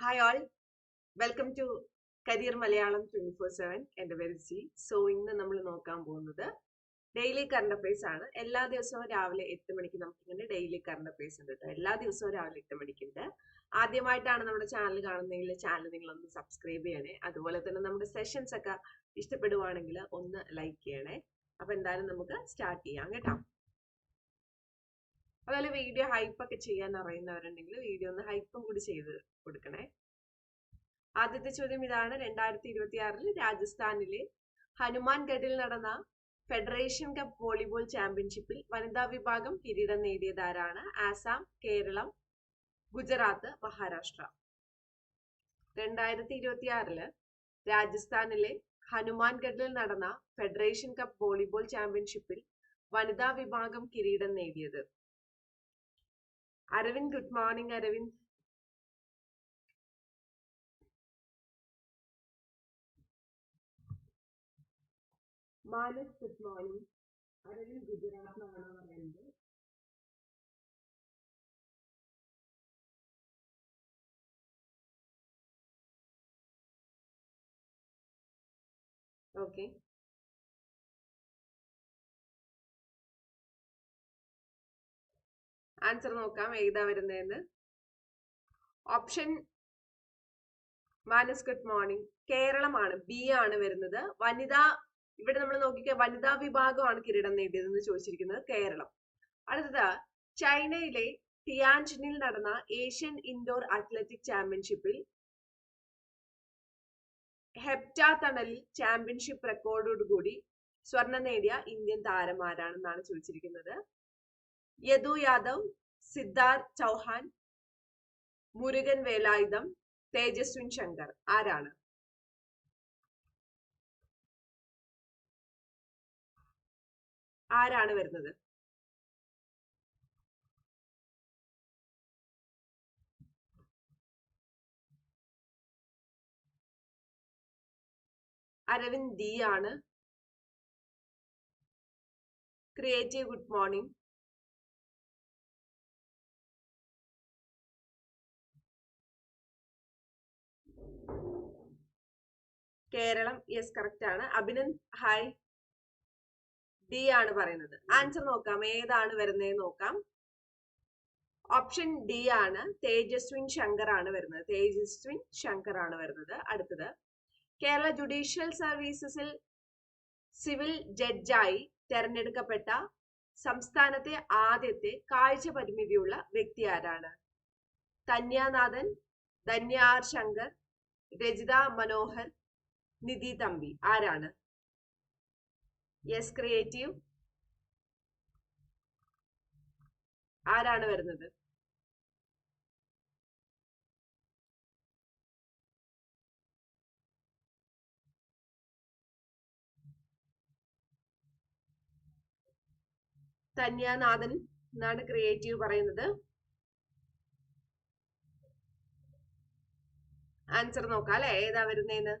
Hi all welcome to career Malayalam twenty four seven എന്റെ പേര് C. So ഇന്ന് നമ്മൾ നോക്കാൻ പോകുന്നത് ഡെയിലി കറണ്ട് അഫയേഴ്സ് ആണ്. എല്ലാ ദിവസവും രാവിലെ എട്ട് മണിക്ക് നമുക്ക് ഇങ്ങനെ ഡെയിലി കറണ്ട് അഫയേഴ്സ് ഉണ്ട് കേട്ടോ എല്ലാ ദിവസവും രാവിലെ എട്ട് മണിക്കുണ്ട്. ആദ്യമായിട്ടാണ് നമ്മുടെ ചാനൽ കാണുന്നതെങ്കിൽ ചാനൽ നിങ്ങളൊന്ന് സബ്സ്ക്രൈബ് ചെയ്യണേ. അതുപോലെ തന്നെ നമ്മുടെ സെഷൻസ് ഒക്കെ ഇഷ്ടപ്പെടുവാണെങ്കിൽ ഒന്ന് ലൈക്ക് ചെയ്യണേ. അപ്പൊ എന്തായാലും നമുക്ക് സ്റ്റാർട്ട് ചെയ്യാം കേട്ടോ. അതുപോലെ വീഡിയോ ഹൈപ്പ് ഒക്കെ ചെയ്യാൻ അറിയുന്നവരുണ്ടെങ്കിൽ വീഡിയോ ഒന്ന് ഹൈപ്പും കൂടി ചെയ്ത് കൊടുക്കണേ. ആദ്യത്തെ ചോദ്യം ഇതാണ്. രണ്ടായിരത്തി ഇരുപത്തി ആറിൽ രാജസ്ഥാനിലെ ഹനുമാൻഗഡിൽ നടന്ന ഫെഡറേഷൻ കപ്പ് വോളിബോൾ ചാമ്പ്യൻഷിപ്പിൽ വനിതാ വിഭാഗം കിരീടം നേടിയതാരാണ്? ആസാം കേരളം ഗുജറാത്ത് മഹാരാഷ്ട്ര. രണ്ടായിരത്തി ഇരുപത്തി ആറിൽ രാജസ്ഥാനിലെ ഹനുമാൻഗഡിൽ നടന്ന ഫെഡറേഷൻ കപ്പ് വോളിബോൾ ചാമ്പ്യൻഷിപ്പിൽ വനിതാ വിഭാഗം കിരീടം നേടിയത്. Aravind good morning Aravind. Manas good morning. Aravind Gujarat ഗുജറാത്തിലാണോ പറയുന്നത്. ഓക്കെ. ആൻസർ നോക്കാം ഏതാ വരുന്നതെന്ന്. ഓപ്ഷൻ മാനസ് ഗുഡ് മോർണിംഗ് കേരളമാണ് ബി ആണ് വരുന്നത്. വനിതാ ഇവിടെ നമ്മൾ നോക്കിക്കുക വനിതാ വിഭാഗമാണ് കിരീടം നേടിയതെന്ന് ചോദിച്ചിരിക്കുന്നത് കേരളം. അടുത്തത് ചൈനയിലെ ടിയാൻജിനിൽ നടന്ന ഏഷ്യൻ ഇൻഡോർ അത്ലറ്റിക് ചാമ്പ്യൻഷിപ്പിൽ ഹെപ്റ്റ തണലിൽ ചാമ്പ്യൻഷിപ്പ് റെക്കോർഡോടുകൂടി സ്വർണം നേടിയ ഇന്ത്യൻ താരമാരാണെന്നാണ് ചോദിച്ചിരിക്കുന്നത്. യദു യാദവ് സിദ്ധാർത്ഥ് ചൗഹാൻ മുരുകൻ വേലായുധം തേജസ്വിൻ ശങ്കർ. ആരാണ്? ആരാണ് വരുന്നത്? അരവിന്ദ് ദി ആണ്. Creative good morning. Keralam yes correct ആണ്. അഭിനന്ദ് ഹായ് ഡി ആണ് പറയുന്നത്. ആൻസർ നോക്കാം. ഏതാണ് വരുന്നത് നോക്കാം. ഓപ്ഷൻ ഡി ആണ്. തേജസ്വിൻ ശങ്കർ ആണ് വരുന്നത്. തേജസ്വിൻ ശങ്കർ ആണ് വരുന്നത്. അടുത്തത്. കേരള ജുഡീഷ്യൽ സർവീസസിൽ സിവിൽ ജഡ്ജായി തെരഞ്ഞെടുക്കപ്പെട്ട സംസ്ഥാനത്തെ ആദ്യത്തെ കാഴ്ച പരിമിതിയുള്ള വ്യക്തി ആരാണ്? തന്യാനാഥൻ ധന്യാർ ശങ്കർ രജിത മനോഹർ നിധി തമ്പി. ആരാണ്? യെസ് ക്രിയേറ്റീവ് ആരാണ് വരുന്നത്? തന്യാനാഥൻ എന്നാണ് ക്രിയേറ്റീവ് പറയുന്നത്. ആൻസർ നോക്കാം അല്ലെ? ഏതാ വരുന്നേന്ന്?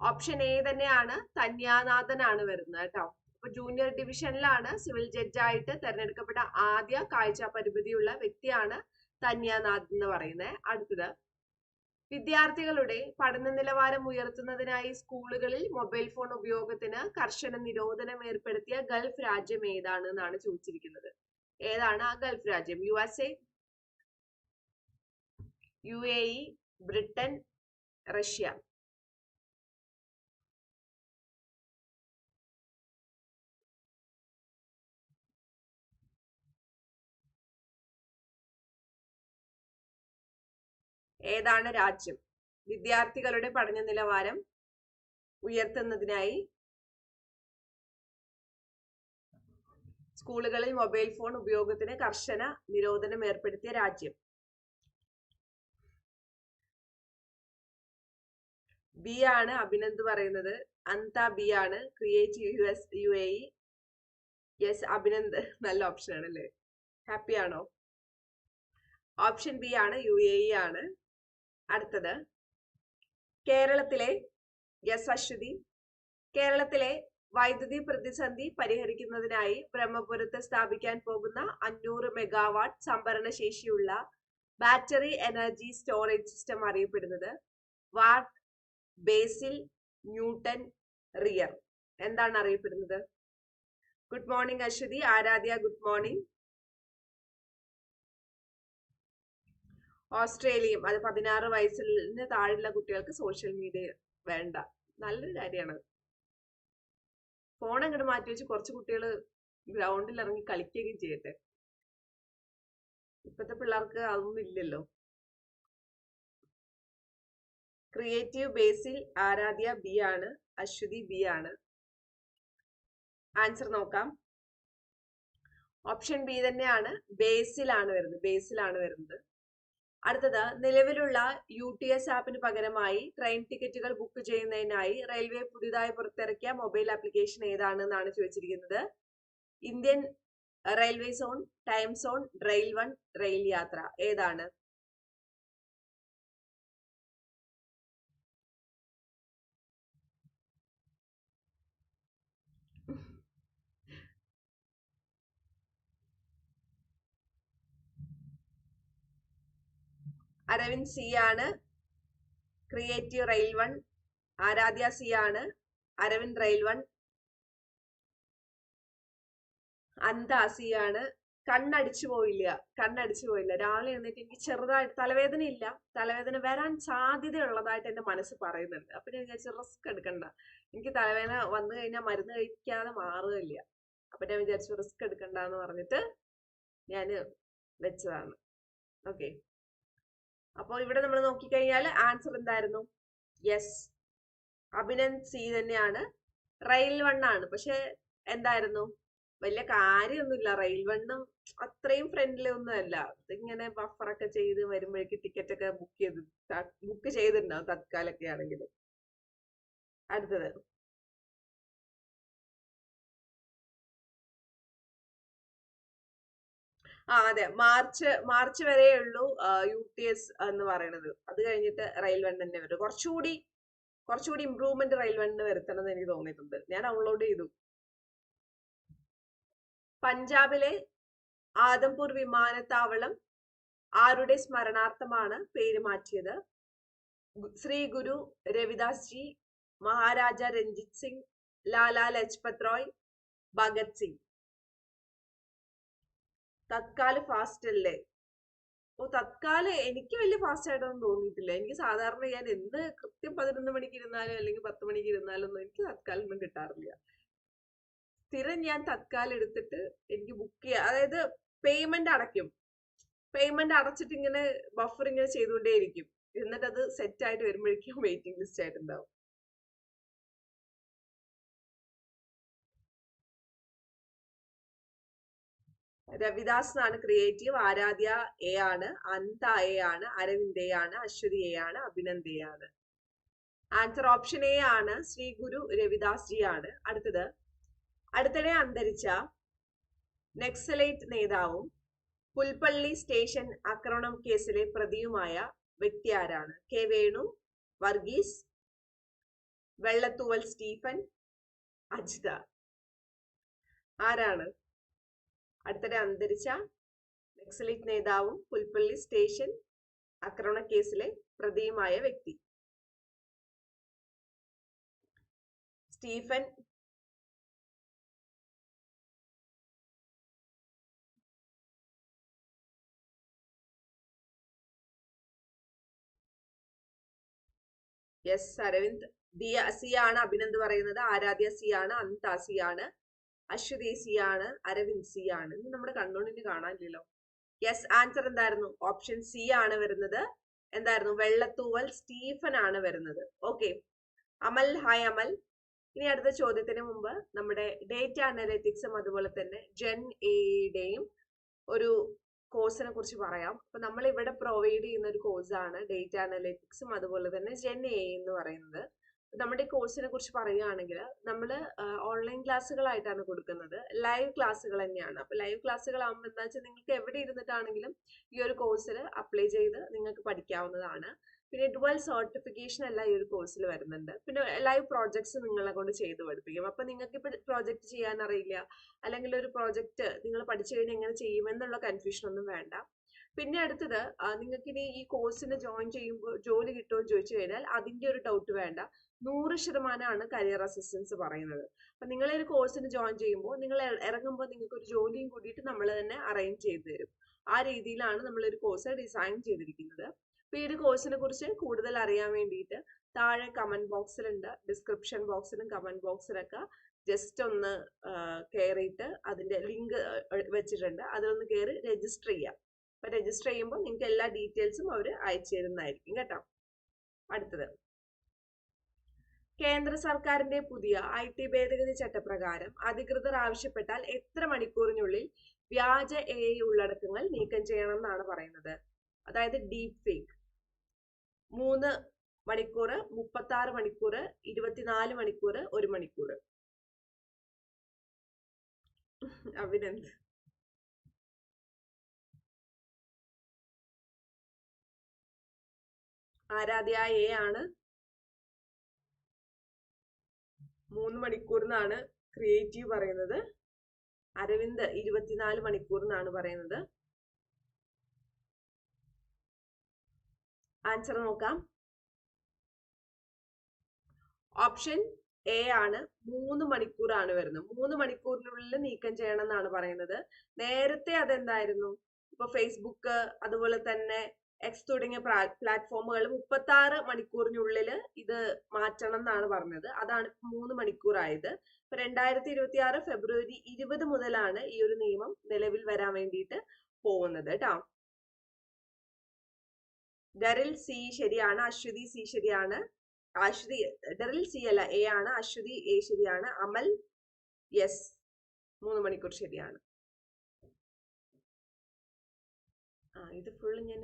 ഓപ്ഷൻ എ തന്നെയാണ് തന്യാനാഥൻ ആണ് വരുന്നത് കേട്ടോ. അപ്പൊ ജൂനിയർ ഡിവിഷനിലാണ് സിവിൽ ജഡ്ജായിട്ട് തെരഞ്ഞെടുക്കപ്പെട്ട ആദ്യ കാഴ്ച പരിമിതിയുള്ള വ്യക്തിയാണ് തന്യാനാഥ് എന്ന് പറയുന്നത്. അടുത്തത് വിദ്യാർത്ഥികളുടെ പഠന നിലവാരം ഉയർത്തുന്നതിനായി സ്കൂളുകളിൽ മൊബൈൽ ഫോൺ ഉപയോഗത്തിന് കർശന നിരോധനം ഏർപ്പെടുത്തിയ ഗൾഫ് രാജ്യം ഏതാണ് എന്നാണ് ചോദിച്ചിരിക്കുന്നത്. ഏതാണ് ആ ഗൾഫ് രാജ്യം? U S A U A E Britain Russia ഏതാണ് രാജ്യം? വിദ്യാർത്ഥികളുടെ പഠന നിലവാരം ഉയർത്തുന്നതിനായി സ്കൂളുകളിൽ മൊബൈൽ ഫോൺ ഉപയോഗത്തിന് കർശന നിരോധനം ഏർപ്പെടുത്തിയ രാജ്യം? ബി ആണ് അഭിനന്ദ് പറയുന്നത്. അന്ത ബി ആണ്. Create U S U A yes Abhinand. നല്ല ഓപ്ഷൻ ആണ് അല്ലേ ഹാപ്പി ആണോ? ഓപ്ഷൻ ബി ആണ് യു എ ഇ ആണ്. അടുത്തത്. കേരളത്തിലെ യെസ് അശ്വതി കേരളത്തിലെ വൈദ്യുതി പ്രതിസന്ധി പരിഹരിക്കുന്നതിനായി ബ്രഹ്മപുരത്ത് സ്ഥാപിക്കാൻ പോകുന്ന അഞ്ഞൂറ് മെഗാവാട്ട് സംഭരണ ശേഷിയുള്ള ബാറ്ററി എനർജി സ്റ്റോറേജ് സിസ്റ്റം അറിയപ്പെടുന്നത് വാട്ട് ബേസിൽ ന്യൂട്ടൺ റിയർ എന്താണ് അറിയപ്പെടുന്നത്? Good morning Aswathy Aradhya good morning ഓസ്ട്രേലിയയും അത് പതിനാറ് വയസ്സിന് താഴെയുള്ള കുട്ടികൾക്ക് സോഷ്യൽ മീഡിയ വേണ്ട. നല്ലൊരു കാര്യമാണ്. ഫോൺ അങ്ങോട്ട് മാറ്റി വെച്ച് കുറച്ച് കുട്ടികൾ ഗ്രൗണ്ടിൽ ഇറങ്ങി കളിക്കുകയും ചെയ്യട്ടെ. ഇപ്പത്തെ പിള്ളേർക്ക് അതൊന്നും ഇല്ലല്ലോ. ക്രിയേറ്റീവ് ബേസിൽ ആരാധ്യ ബി ആണ് അശ്വതി ബി ആണ്. ആൻസർ നോക്കാം. ഓപ്ഷൻ ബി തന്നെയാണ് ബേസിലാണ് വരുന്നത് ബേസിലാണ് വരുന്നത്. അടുത്തത് നിലവിലുള്ള യു ടി എസ് ആപ്പിന് പകരമായി ട്രെയിൻ ടിക്കറ്റുകൾ ബുക്ക് ചെയ്യുന്നതിനായി റെയിൽവേ പുതിയതായി പുറത്തിറക്കിയ മൊബൈൽ ആപ്ലിക്കേഷൻ ഏതാണ് എന്നാണ് ചോദിച്ചിരിക്കുന്നത്. Indian railway zone time zone rail one rail യാത്ര ഏതാണ്? അരവിന്ദ് സി ആണ്. Creative rail one. Aradhya C ആണ്. Aravind rail one. അന്താസി ആണ്. കണ്ണടിച്ചു പോയില്ല. കണ്ണടിച്ചു പോയില്ല. രാവിലെ എന്നിട്ട് എനിക്ക് ചെറുതായിട്ട് തലവേദന ഇല്ല. തലവേദന വരാൻ സാധ്യതയുള്ളതായിട്ട് എന്റെ മനസ്സ് പറയുന്നുണ്ട്. അപ്പൊ ഞാൻ വിചാരിച്ചു റിസ്ക് എടുക്കണ്ട. എനിക്ക് തലവേദന വന്നു കഴിഞ്ഞാൽ മരുന്ന് കഴിക്കാതെ മാറുകയില്ല. അപ്പൊ ഞാൻ വിചാരിച്ചു റിസ്ക് എടുക്കണ്ട എന്ന് പറഞ്ഞിട്ട് ഞാൻ വെച്ചതാണ്. ഓക്കെ. അപ്പോൾ ഇവിടെ നമ്മൾ നോക്കിക്കഴിഞ്ഞാൽ ആൻസർ എന്തായിരുന്നു? യെസ് അഭിനൻ സി തന്നെയാണ്. റെയിൽ വണ്ണാണ് പക്ഷേ എന്തായിരുന്നു? വലിയ കാര്യമൊന്നുമില്ല. റെയിൽ വണ്ണും അത്രയും ഫ്രണ്ട്ലി ഒന്നും അല്ല. ഇങ്ങനെ ബഫറൊക്കെ ചെയ്ത് വരുമ്പോഴേക്ക് ടിക്കറ്റ് ഒക്കെ ബുക്ക് ചെയ്ത് ബുക്ക് ചെയ്തിട്ടുണ്ടാവും തത്കാലൊക്കെ ആണെങ്കിൽ അടുത്തത്. ആ അതെ. മാർച്ച് മാർച്ച് വരെ ഉള്ളൂ യു ടി എസ് എന്ന് പറയുന്നത് അത് കഴിഞ്ഞിട്ട് റെയിൽ തന്നെ വരും. കുറച്ചുകൂടി കുറച്ചുകൂടി ഇമ്പ്രൂവ്മെന്റ് റെയിൽ വണ്ണിന് വരുത്തണം എന്ന് എനിക്ക് തോന്നിയിട്ടുണ്ട്. ഞാൻ ഡൗൺലോഡ് ചെയ്തു. പഞ്ചാബിലെ ആദംപൂർ വിമാനത്താവളം ആരുടെ സ്മരണാർത്ഥമാണ് പേര് മാറ്റിയത്? ശ്രീ ഗുരു രവിദാസ് ജി മഹാരാജ രഞ്ജിത് സിംഗ് ലാലാ ലജ്പത് റോയ് ഭഗത് സിംഗ്. തത്കാൽ ഫാസ്റ്റ് അല്ലേ? ഓ തത്കാൽ എനിക്ക് വലിയ ഫാസ്റ്റ് ആയിട്ടൊന്നും തോന്നിയിട്ടില്ല. എനിക്ക് സാധാരണ ഞാൻ എന്ത് കൃത്യം പതിനൊന്ന് മണിക്ക് ഇരുന്നാലും അല്ലെങ്കിൽ പത്ത് മണിക്ക് ഇരുന്നാലും ഒന്നും എനിക്ക് തത്കാലൊന്നും കിട്ടാറില്ല. സ്ഥിരം ഞാൻ തത്കാലം എടുത്തിട്ട് എനിക്ക് ബുക്ക് ചെയ്യാം അതായത് പേയ്മെന്റ് അടയ്ക്കും. പേയ്മെന്റ് അടച്ചിട്ട് ഇങ്ങനെ ബഫർ ഇങ്ങനെ ചെയ്തുകൊണ്ടേയിരിക്കും. എന്നിട്ട് അത് സെറ്റ് ആയിട്ട് വരുമ്പോഴേക്കും വെയിറ്റിംഗ് ലിസ്റ്റ് ആയിട്ടുണ്ടാവും രവിദാസ് എന്നാണ് ക്രിയേറ്റീവ് ആരാധ്യ എ ആണ് അന്ത എ ആണ് അരവിന്ദ് എ ആണ് അശ്വതി എ ആണ് അഭിനന്ദ് എ ആണ്. ആൻസർ ഓപ്ഷൻ എ ആണ് ശ്രീ ഗുരു രവിദാസ് ജി ആണ്. അടുത്തത്. അടുത്തിടെ അന്തരിച്ച നെക്സലൈറ്റ് നേതാവും പുൽപ്പള്ളി സ്റ്റേഷൻ ആക്രമണം കേസിലെ പ്രതിയുമായ വ്യക്തി ആരാണ്? K Venu Varghese Vellathooval Stephen Ajitha. ആരാണ്? അടുത്തിടെ അന്തരിച്ച നക്സലൈറ്റ് നേതാവും പുൽപ്പള്ളി സ്റ്റേഷൻ ആക്രമണ കേസിലെ പ്രതിയുമായ വ്യക്തി. Stephen S. Aravind Diya C ആണ് അഭിനന്ദ് പറയുന്നത് ആരാധ്യ സി ആണ് അന്ത സി ആണ് അശ്വതി സി ആണ് അരവിന്ദ് സി ആണ് ഇന്ന് നമ്മുടെ കണ്ണൂണിന് കാണാനില്ലല്ലോ. യെസ് ആൻസർ എന്തായിരുന്നു? ഓപ്ഷൻ സി ആണ് വരുന്നത്. എന്തായിരുന്നു? വെള്ളത്തൂവൽ സ്റ്റീഫൻ ആണ് വരുന്നത്. Okay Amal hi Amal. ഇനി അടുത്ത ചോദ്യത്തിന് മുമ്പ് നമ്മുടെ ഡേറ്റ അനലിറ്റിക്സും അതുപോലെ തന്നെ ജെൻ എയുടെയും ഒരു കോഴ്സിനെ കുറിച്ച് പറയാം. അപ്പൊ നമ്മൾ ഇവിടെ പ്രൊവൈഡ് ചെയ്യുന്ന ഒരു കോഴ്സാണ് ഡേറ്റ അനലിറ്റിക്സും അതുപോലെ തന്നെ ജെൻ എ എന്ന് പറയുന്നത്. നമ്മുടെ കോഴ്സിനെ കുറിച്ച് പറയുകയാണെങ്കിൽ നമ്മൾ ഓൺലൈൻ ക്ലാസ്സുകളായിട്ടാണ് കൊടുക്കുന്നത്. ലൈവ് ക്ലാസ്സുകൾ തന്നെയാണ്. അപ്പോൾ ലൈവ് ക്ലാസ്സുകളാകുമ്പോൾ എന്താ വെച്ചാൽ നിങ്ങൾക്ക് എവിടെ ഇരുന്നിട്ടാണെങ്കിലും ഈ ഒരു കോഴ്സിൽ അപ്ലൈ ചെയ്ത് നിങ്ങൾക്ക് പഠിക്കാവുന്നതാണ്. പിന്നെ ഡുവൽ സർട്ടിഫിക്കേഷൻ അല്ല ഈ ഒരു കോഴ്സിൽ വരുന്നുണ്ട്. പിന്നെ ലൈവ് പ്രോജക്ട്സ് നിങ്ങളെ കൊണ്ട് ചെയ്ത് പഠിപ്പിക്കും. അപ്പൊ നിങ്ങൾക്ക് ഇപ്പൊ പ്രോജക്റ്റ് ചെയ്യാൻ അറിയില്ല. അല്ലെങ്കിൽ ഒരു പ്രോജക്റ്റ് നിങ്ങൾ പഠിച്ചു കഴിഞ്ഞാൽ എങ്ങനെ ചെയ്യുമെന്നുള്ള കൺഫ്യൂഷൻ ഒന്നും വേണ്ട. പിന്നെ അടുത്തത് നിങ്ങൾക്ക് ഇനി ഈ കോഴ്സിന് ജോയിൻ ചെയ്യുമ്പോൾ ജോലി കിട്ടുമോ എന്ന് ചോദിച്ചു കഴിഞ്ഞാൽ അതിന്റെ ഒരു ഡൗട്ട് വേണ്ട. നൂറ് ശതമാനമാണ് കരിയർ അസിസ്റ്റൻസ് പറയുന്നത്. അപ്പൊ നിങ്ങൾ ഒരു കോഴ്സിന് ജോയിൻ ചെയ്യുമ്പോൾ നിങ്ങൾ ഇറങ്ങുമ്പോൾ നിങ്ങൾക്ക് ഒരു ജോലിയും കൂടിയിട്ട് നമ്മൾ തന്നെ അറേഞ്ച് ചെയ്തു തരും. ആ രീതിയിലാണ് നമ്മൾ ഒരു കോഴ്സ് ഡിസൈൻ ചെയ്തിരിക്കുന്നത്. അപ്പൊ ഈ ഒരു കോഴ്സിനെ കുറിച്ച് കൂടുതൽ അറിയാൻ വേണ്ടിയിട്ട് താഴെ കമന്റ് ബോക്സിലുണ്ട് ഡിസ്ക്രിപ്ഷൻ ബോക്സിലും കമന്റ് ബോക്സിലൊക്കെ ജസ്റ്റ് ഒന്ന് കയറിയിട്ട് അതിന്റെ ലിങ്ക് വെച്ചിട്ടുണ്ട്. അതിലൊന്ന് കയറി രജിസ്റ്റർ ചെയ്യാം അപ്പൊ രജിസ്റ്റർ ചെയ്യുമ്പോൾ നിങ്ങൾക്ക് എല്ലാ ഡീറ്റെയിൽസും അവർ അയച്ചു തരുന്നതായിരിക്കും കേട്ടോ. അടുത്തത്. കേന്ദ്ര സർക്കാരിന്റെ പുതിയ ഐ ടി ഭേദഗതി ചട്ടപ്രകാരം അധികൃതർ ആവശ്യപ്പെട്ടാൽ എത്ര മണിക്കൂറിനുള്ളിൽ വ്യാജ എ ഉള്ളടക്കങ്ങൾ നീക്കം ചെയ്യണം എന്നാണ് പറയുന്നത്. അതായത് ഡീപ് ഫേക്ക് മൂന്ന് മണിക്കൂർ മുപ്പത്തി ആറ് മണിക്കൂർ ഇരുപത്തിനാല് മണിക്കൂർ ഒരു മണിക്കൂർ അഭിനന്ദ് ആരാധ്യ എ ആണ് മൂന്ന് മണിക്കൂർ എന്നാണ് ക്രിയേറ്റീവ് പറയുന്നത്. അരവിന്ദ് ഇരുപത്തിനാല് മണിക്കൂർ എന്നാണ് പറയുന്നത്. ആൻസർ നോക്കാം. ഓപ്ഷൻ എ ആണ്. മൂന്ന് മണിക്കൂറാണ് വരുന്നത്. മൂന്ന് മണിക്കൂറിനുള്ളിൽ നീക്കം ചെയ്യണം എന്നാണ് പറയുന്നത്. നേരത്തെ അതെന്തായിരുന്നു? ഇപ്പൊ ഫേസ്ബുക്ക് അതുപോലെ തന്നെ എക്സ് തുടങ്ങിയ പ്ലാറ്റ്ഫോമുകൾ മുപ്പത്തി ആറ് മണിക്കൂറിനുള്ളിൽ ഇത് മാറ്റണം എന്നാണ് പറഞ്ഞത്. അതാണ് മൂന്ന് മണിക്കൂറായത്. ഇപ്പൊ രണ്ടായിരത്തി ഇരുപത്തി ആറ് ഫെബ്രുവരി ഇരുപത് മുതലാണ് ഈ ഒരു നിയമം നിലവിൽ വരാൻ വേണ്ടിയിട്ട് പോകുന്നത് കേട്ടോ ഡെറിൽ സി ശരിയാണ് അശ്വതി സി ശരിയാണ്. അശ്വതി ഡെറിൽ സി അല്ല എ ആണ് അശ്വതി എ ശരിയാണ്. അമൽ യെസ് മൂന്ന് മണിക്കൂർ ശരിയാണ്. ആ ഇത് ഫുള്ള് ഞാൻ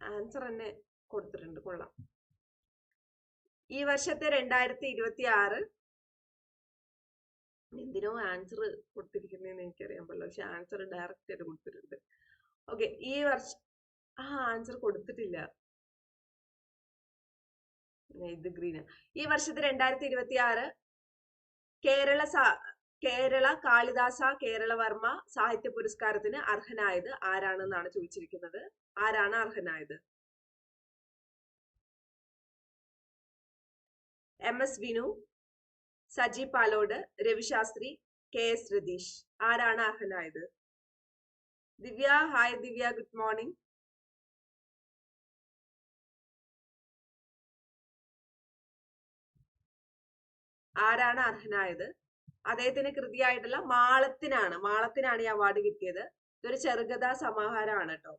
ആൻസർ തന്നെ കൊടുത്തിട്ടുണ്ട്. കൊള്ളാം. ഈ വർഷത്തെ രണ്ടായിരത്തി ഇരുപത്തി ആറ് എന്തിനോ ആൻസർ കൊടുത്തിരിക്കുന്നതെന്ന് എനിക്കറിയാൻ പറ്റില്ല. പക്ഷെ ആൻസർ ഡയറക്റ്റ് ആയിട്ട് കൊടുത്തിട്ടുണ്ട്. ഓക്കെ ഈ വർഷം ആ ആൻസർ കൊടുത്തിട്ടില്ല. ഇത് ഗ്രീന് ഈ വർഷത്തെ രണ്ടായിരത്തി ഇരുപത്തി ആറ് കേരള കേരള കാളിദാസ കേരളവർമ്മ സാഹിത്യ പുരസ്കാരത്തിന് അർഹനായത് ആരാണെന്നാണ് ചോദിച്ചിരിക്കുന്നത്? ആരാണ് അർഹനായത്? M S Vinu Saji Palode Ravishastri K S Ratheesh. ആരാണ് അർഹനായത്? Divya hi Divya good morning. ആരാണ് അർഹനായത്? അദ്ദേഹത്തിന് കൃതിയായിട്ടുള്ള മാളത്തിനാണ്. മാളത്തിനാണ് ഈ അവാർഡ് കിട്ടിയത്. ഇതൊരു ചെറുകഥാ സമാഹാരമാണ് കേട്ടോ.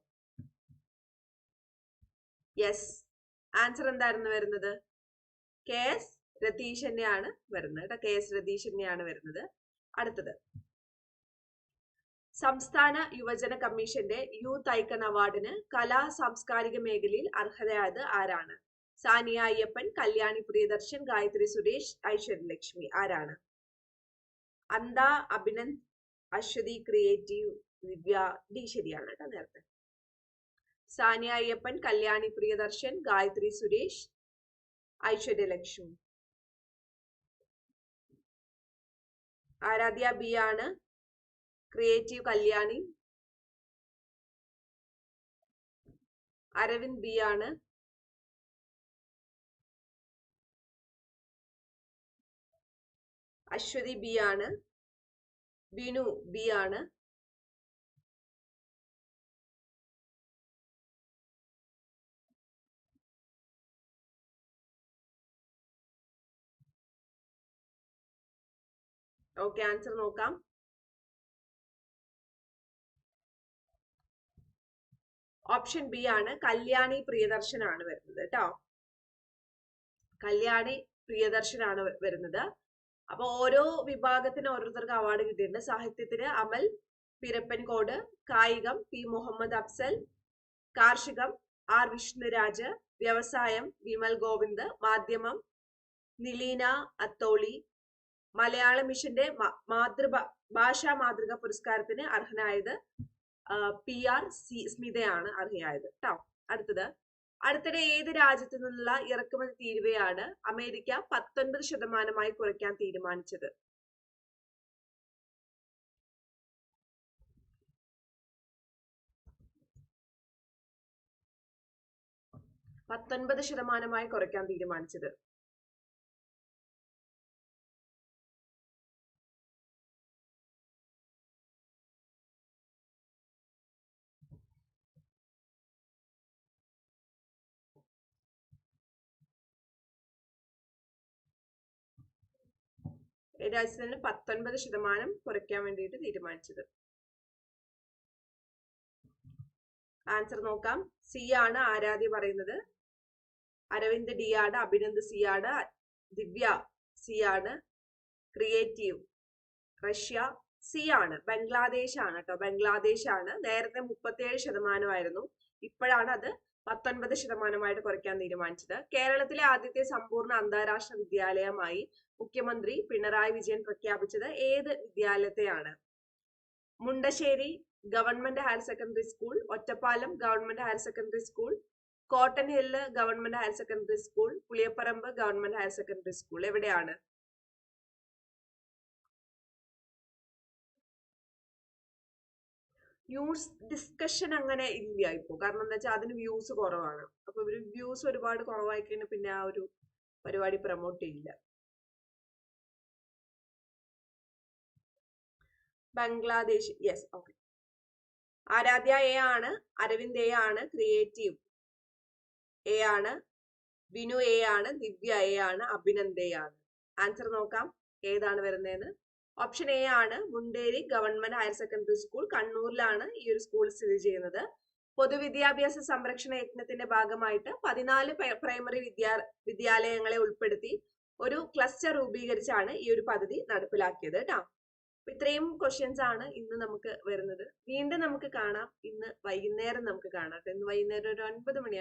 യെസ് ആൻസർ എന്തായിരുന്നു വരുന്നത്? കെ എസ് രതീഷ് തന്നെയാണ് വരുന്നത് കേട്ടോ. കെ എസ് രതീഷ് തന്നെയാണ് വരുന്നത്. അടുത്തത്. സംസ്ഥാന യുവജന കമ്മീഷന്റെ യൂത്ത് ഐക്കൺ അവാർഡിന് കലാ സാംസ്കാരിക മേഖലയിൽ അർഹതയായത് ആരാണ്? സാനിയ അയ്യപ്പൻ കല്യാണി പ്രിയദർശൻ ഗായത്രി സുരേഷ് ഐശ്വര്യ ലക്ഷ്മി ആരാണ്? അന്ത അഭിനന്ദ് അശ്വതി ക്രിയേറ്റീവ് ദിവ്യ ഡി ശരിയാണ് കേട്ടോ നേരത്തെ. സാനിയ അയ്യപ്പൻ കല്യാണി പ്രിയദർശൻ ഗായത്രി സുരേഷ് ഐശ്വര്യലക്ഷ്മി ആരാധ്യ ബി ആണ്. ക്രിയേറ്റീവ് കല്യാണി. അരവിന്ദ് ബി ആണ്. അശ്വതി ബി ആണ്. ബിനു ബി ആണ്. ഓക്കെ ആൻസർ നോക്കാം. ഓപ്ഷൻ ബി ആണ്. കല്യാണി പ്രിയദർശൻ ആണ് വരുന്നത് കേട്ടോ കല്യാണി പ്രിയദർശൻ ആണ് വരുന്നത്. അപ്പൊ ഓരോ വിഭാഗത്തിന് ഓരോരുത്തർക്ക് അവാർഡ് കിട്ടിയിട്ടുണ്ട്. സാഹിത്യത്തിന് അമൽ പിരപ്പൻകോട് കായികം പി മുഹമ്മദ് അഫ്സൽ കാർഷികം ആർ വിഷ്ണുരാജ് വ്യവസായം വിമൽ ഗോവിന്ദ് മാധ്യമം നിലീന അത്തോളി മലയാള മിഷന്റെ മാതൃ ഭാഷാ മാതൃക പുരസ്കാരത്തിന് അർഹനായത് പി ആർ സി സ്മിതയാണ് അർഹയായത്. കേട്ടോ അടുത്തത്. അടുത്തിടെ ഏത് രാജ്യത്തു നിന്നുള്ള ഇറക്കുമതി തീരുവയാണ് അമേരിക്ക പത്തൊൻപത് ശതമാനമായി കുറയ്ക്കാൻ തീരുമാനിച്ചത്? പത്തൊൻപത് ശതമാനമായി കുറയ്ക്കാൻ തീരുമാനിച്ചത്. രാജ്യത്തിന് പത്തൊൻപത് ശതമാനം കുറയ്ക്കാൻ വേണ്ടിയിട്ട് തീരുമാനിച്ചത്. ആൻസർ നോക്കാം. സി ആണ് ആരാധ്യ പറയുന്നത്. അരവിന്ദ് ഡി ആണ് അഭിനന്ദ് സി ആണ് ദിവ്യ സി ആണ് ക്രിയേറ്റീവ് റഷ്യ സി ആണ് ബംഗ്ലാദേശ് ആണ് കേട്ടോ. ബംഗ്ലാദേശ് ആണ്. നേരത്തെ മുപ്പത്തിയേഴ് ശതമാനമായിരുന്നു. ഇപ്പോഴാണ് അത് പത്തൊൻപത് ശതമാനമായിട്ട് കുറയ്ക്കാൻ തീരുമാനിച്ചത്. കേരളത്തിലെ ആദ്യത്തെ സമ്പൂർണ അന്താരാഷ്ട്ര വിദ്യാലയമായി മുഖ്യമന്ത്രി പിണറായി വിജയൻ പ്രഖ്യാപിച്ചത് ഏത് വിദ്യാലയത്തെയാണ്? Mundassery government higher secondary school Ottapalam government higher secondary school cotton hill government higher secondary school Puliyapparamba government higher secondary school. എവിടെയാണ്? ന്യൂസ് ഡിസ്കഷൻ അങ്ങനെ ഇല്ല ഇപ്പോൾ കാരണം എന്താ വെച്ചാൽ അതിന് വ്യൂസ് കുറവാണ്. അപ്പൊ ഇവർ വ്യൂസ് ഒരുപാട് കുറവായി കഴിഞ്ഞാൽ പിന്നെ ആ ഒരു പരിപാടി പ്രൊമോട്ട് ചെയ്യില്ല. Bangladesh yes okay Aradhya A ആണ് അരവിന്ദ് എ ആണ് ക്രിയേറ്റീവ് എ ആണ് വിനു എ ആണ് ദിവ്യ എ ആണ് അഭിനന്ദ് എ ആണ്. ആൻസർ നോക്കാം. ഏതാണ് വരുന്നതെന്ന് ഓപ്ഷൻ എ ആണ് Munderi government higher secondary school കണ്ണൂരിലാണ് ഈ ഒരു സ്കൂൾ സ്ഥിതി ചെയ്യുന്നത്. പൊതുവിദ്യാഭ്യാസ സംരക്ഷണ യജ്ഞത്തിന്റെ ഭാഗമായിട്ട് പതിനാല് പ്രൈമറി വിദ്യാ വിദ്യാലയങ്ങളെ ഉൾപ്പെടുത്തി ഒരു ക്ലസ്റ്റർ രൂപീകരിച്ചാണ് ഈ ഒരു പദ്ധതി നടപ്പിലാക്കിയത് കേട്ടോ ഇത്രയും ക്വസ്റ്റ്യൻസ് ആണ് ഇന്ന് നമുക്ക് വരുന്നത്. വീണ്ടും നമുക്ക് കാണാം. ഇന്ന് വൈകുന്നേരം നമുക്ക് കാണാം ഇന്ന് വൈകുന്നേരം ഒരു ഒൻപത് മണിയാണ്